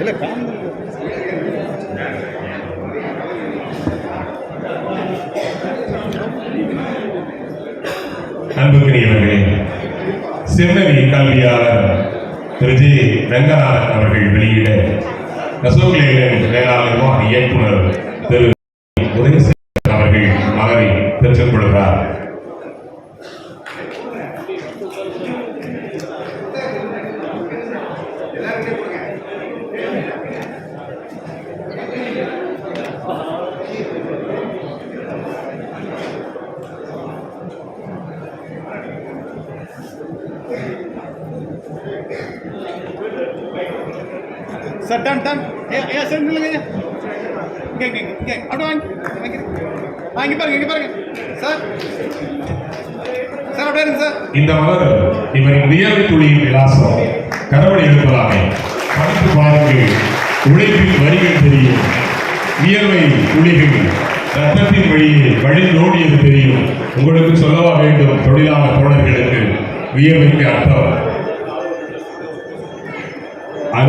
இல்லை அன்புக்குரியவர்களே செம்மவி கல்வியாளர் திரு. ஜி. ரங்கநாதன் அவர்கள் வெளியிட அசோக் லேலன் வேளாண்மை இயக்குனர் திரு உதயசேகர் அவர்கள் மலரை பெற்றுக் கொள்கிறார் சார் டன் டன் ஏ சார் நில்லுங்க இங்கே இங்கே இங்கே அப்படி வாங்கி வாங்கி ஆ இங்கே பாருங்க இங்கே பாருங்க சார் சார் அப்படியே இருங்க சார் இந்த மலர் இவரின் வியர்வை துளியின் விலாசம் கடவுளை எழுப்பலாமே படித்து பாருங்கள் உழைப்பின் வரிகள் தெரியும் வியர்வை துளிகள் ரத்தத்தின் வழியே வழி நோடியது தெரியும் உங்களுக்கு சொல்லவா வேண்டும் தொழிலாளர் தோழர்களுக்கு வியர்வைக்கு அர்த்தம்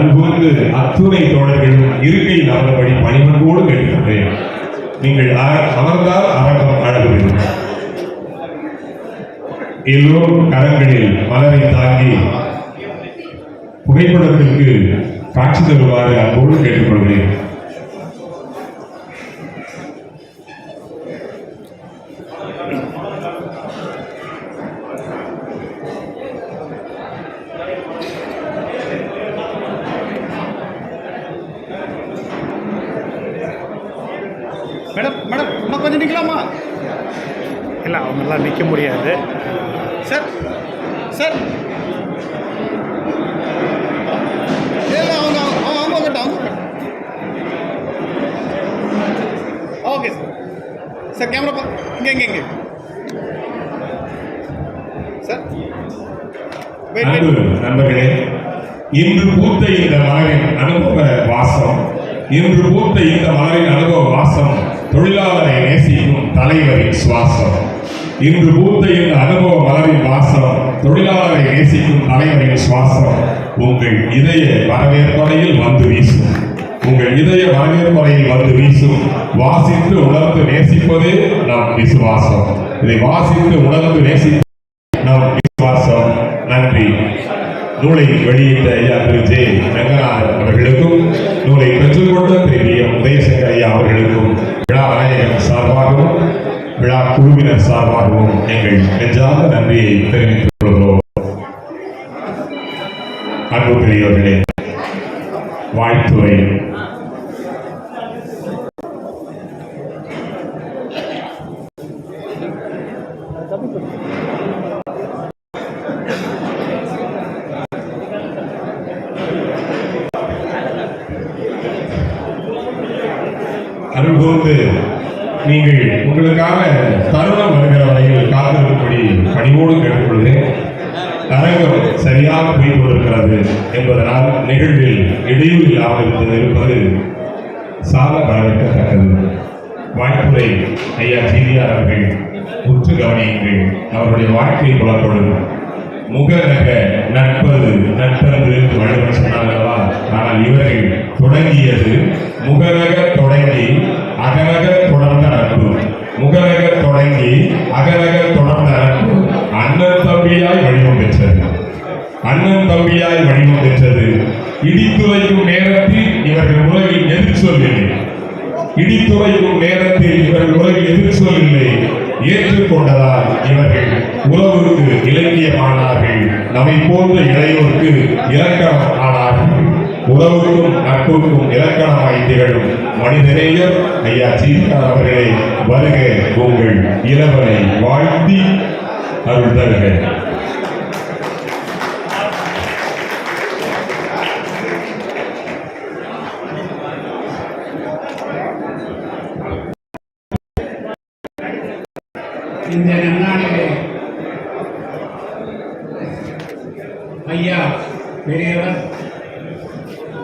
அன்போடு அத்துணை தோழர்களும் இருக்கையில் அமர்படி பணிவன்போடு கேட்கின்றேன் நீங்கள் அமர்ந்தால் அரங்கம் அழகு எல்லோரும் கரங்களில் மலரை தாங்கி புகைப்படத்திற்கு காட்சி தருவாறு அன்போடு கேட்டுக்கொள்கிறேன். கொஞ்சம் நிற்கலாமா இல்லை அவங்கெல்லாம் நிற்க முடியாது. Sir sir. இல்லை அவங்க அவங்க அவங்க அவங்க ஓகே சார். சார் கேமரா பா இங்கே இங்கே இங்கே. சார். நண்பர்களே இன்று பூத்த இந்த மலரின் அனுபவ வாசம் இன்று பூத்த இந்த மலரின் அனுபவ வாசம் தொழிலாளரை நேசிக்கும் தலைவரின் சுவாசம். இன்று பூத்த இந்த அனுபவ மலரின் வாசம் தொழிலாளரை நேசிக்கும் தலைவரின் சுவாசம் உங்கள் இதய வரவேற்பறையில் வந்து வீசும். உங்கள் இதய வரவேற்பறையில் வந்து வீசும். வாசித்து உணர்ந்து நேசிப்பதே நம் விசுவாசம். இதை வாசித்து உணர்ந்து நேசி நம் விசுவாசம். நன்றி. நூலை வெளியிட்ட ஐயா திரு ஜே. ரங்கநாதன் அவர்களுக்கும் நூலை பெற்றுக்கொண்ட திரு வி எம் உதயசங்கர் ஐயா அவர்களுக்கும் விழா நாயகன் சார்பாகவும் விழா குழுவினர் சார்பாகவும் எங்கள் நெஞ்சார்ந்த நன்றியை தெரிவித்துக் கொள்கிறோம். அன்பு பெரியவர்களே வாழ்த்துறை அருள்கூர்ந்து நீங்கள் உங்களுக்காக தருணம் வருகிற வரையில் காத்திருக்கும்படி பணிவோடு கேட்டுக்கொள்கிறேன். அரங்கம் சரியாக போய் கொண்டிருக்கிறது என்பதனால் நிகழ்வில் இடையூறு இல்லாமல் இருப்பது இருப்பது சால வரவேற்கத்தக்கது. வாய்ப்புரை ஐயா ஜிடிஆர் அவர்கள் உற்று கவனியுங்கள். அவருடைய வாழ்க்கை புலப்படும் முகநக நட்பது நட்பது வள்ளுவர் சொன்னார்களா ஆனால் இவர்கள் தொடங்கியது முகநக தொடங்கி அகநக தொடங்கி அகநக தொடர்ந்த நட்பு அண்ணன் தம்பியாய் வடிவம் பெற்றது. அண்ணன் தம்பியாய் வடிவம் பெற்றது. இடித்துரைக்கும் நேரத்தில் இவர்கள் உலகில் எதிர்ச்சொல் இல்லை இடித்துரைக்கும் நேரத்தில் இவர்கள் உலகில் எதிர்ச்சொல் இல்லை ஏற்றுக்கொண்டதால் இவர்கள் உறவுக்கு இலக்கியமானார்கள். நம்மை போன்ற இளையோருக்கு இலக்கணம் ஆனார்கள். உறவுக்கும் நட்புக்கும் இலக்கணமாய் திகழும் மனிதநேயர் ஐயா சீதார் அவர்களே வருக உங்கள் இளவரை வாழ்த்தி அருள் தருக. இந்த நன்னாளிலே ஐயா பெரியவர்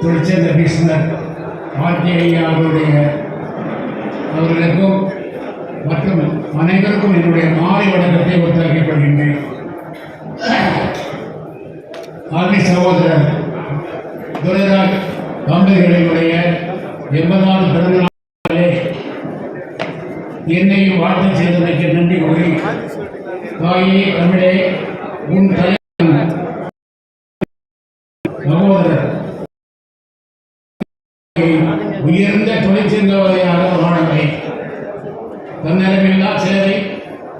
தொழிற்சந்த கிருஷ்ணர் ஆர்த்தி அவருடைய அவர்களுக்கும் மற்றும் அனைவருக்கும் என்னுடைய மாலை வணக்கத்தை ஒத்தாக்கிக் கொள்கின்றேன் ஆர்மி சகோதரர் துரைராஜ் தம்பதிகளினுடைய எண்பதாவது பிறந்தநாளே என்னையும் வாழ்த்து செய்ததற்கு நன்றி கூறி தாயே தமிழே உன் தலை சகோதரர் உயர்ந்த தொழிற்சங்கவாதியாக மாணவை தன்னலமில்லா சேவை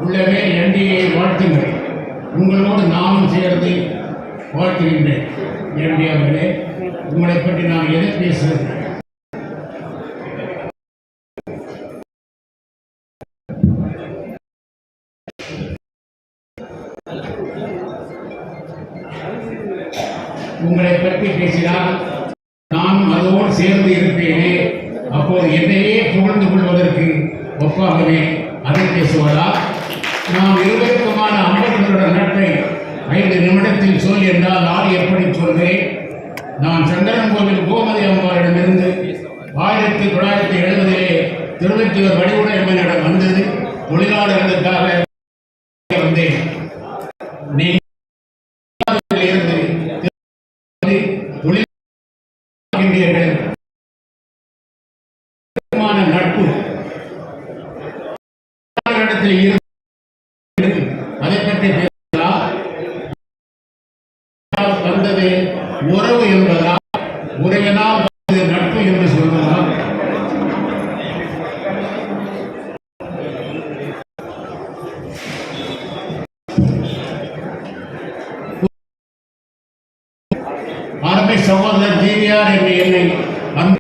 உள்ளவே என்டிஏ வாழ்த்துகிறேன். உங்களோடு நானும் சேர்ந்து வாழ்த்துகின்றேன். என்டி அவர்களே உங்களை பற்றி நான் எதை பேசுகிறேன் உங்களை பற்றி பேசினால் நான் அதோடு சேர்ந்து இருப்பேனே. அப்போது என்னையே புகழ்ந்து கொள்வதற்கு ஒப்பாகவே அதை பேசுவதா? நாம் இருவருக்குமான ஐம்பது நட்பை ஐந்து நிமிடத்தில் சொல் என்றால் நான் எப்படி சொல்வேன்? நான் சங்கரன் கோவில் கோமதி அம்மாவிடமிருந்து ஆயிரத்தி தொள்ளாயிரத்தி எழுபதிலே திருவெற்றியூர் வடிவுடையம்மனிடம் வந்தது. தொழிலாளர்களுக்காக வந்தேன். இடத்தில் இருந்து அதை பற்றி பேசலாம். வந்தது? உறவு என்பதா? உரையனால் வந்தது நட்பு என்று சொல்வதா? அருமை சகோதரர் ஜீவியார் என்று என்னை